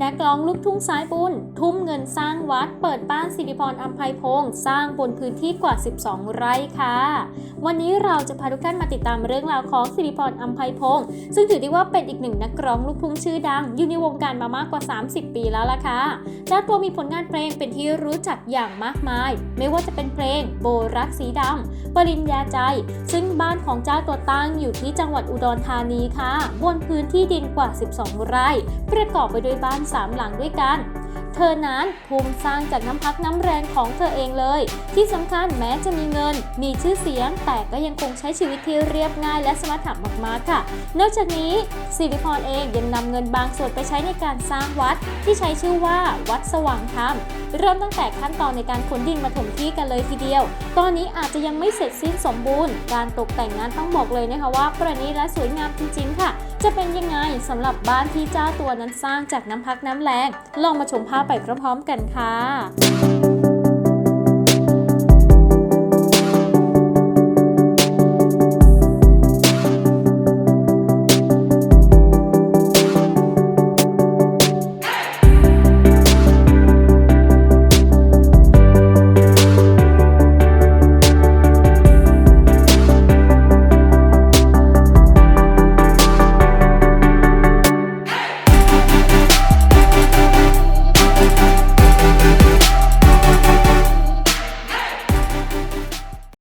นักร้องลูกทุ่งสายบุญ ทุ่มเงินสร้างวัด เปิดบ้านสิริพรอัมภัยพงศ์สร้างบนพื้นที่กว่า 12 ไร่ค่ะ วันนี้เราจะพาทุกท่านมาติดตามเรื่องราวของสิริพรอัมภัยพงศ์ซึ่งถือได้ว่าเป็นอีกหนึ่งนักร้องลูกทุ่งชื่อดัง อยู่ในวงการมามากกว่า 30 ปีแล้วล่ะค่ะเจ้าตัวมีผลงานเพลงเป็นที่รู้จักอย่างมากมาย ไม่ว่าจะเป็นเพลง โบรักสีดำปริญญาใจ ซึ่งบ้านของเจ้าตัวตั้งอยู่ที่จังหวัดอุดรธานีค่ะ บนพื้นที่ดินกว่า 12 ไร่ ประกอบไปด้วยบ้าน3หลังด้วยกัน เธอนั้นภูมิสร้างจากน้ำพักน้ำแรงของเธอเองเลย ที่สำคัญแม้จะมีเงิน มีชื่อเสียง แต่ก็ยังคงใช้ชีวิตที่เรียบง่ายและสมถะมากๆค่ะ นอกจากนี้สิริพรเองยังนำเงินบางส่วนไปใช้ในการสร้างวัด ที่ใช้ชื่อว่าวัดสว่างธรรมเริ่มตั้งแต่ขั้นตอนในการขนดินมาถมที่กันเลยทีเดียว ตอนนี้อาจจะยังไม่เสร็จสิ้นสมบูรณ์ การตกแต่งงานต้องบอกเลยนะคะว่า ประณีตและสวยงามจริงๆค่ะ จะเป็นยังไงสำหรับบ้านที่เจ้าตัวนั้นสร้างจากน้ำพักน้ำแรงลองมาชมภาพไปพร้อมๆกันค่ะ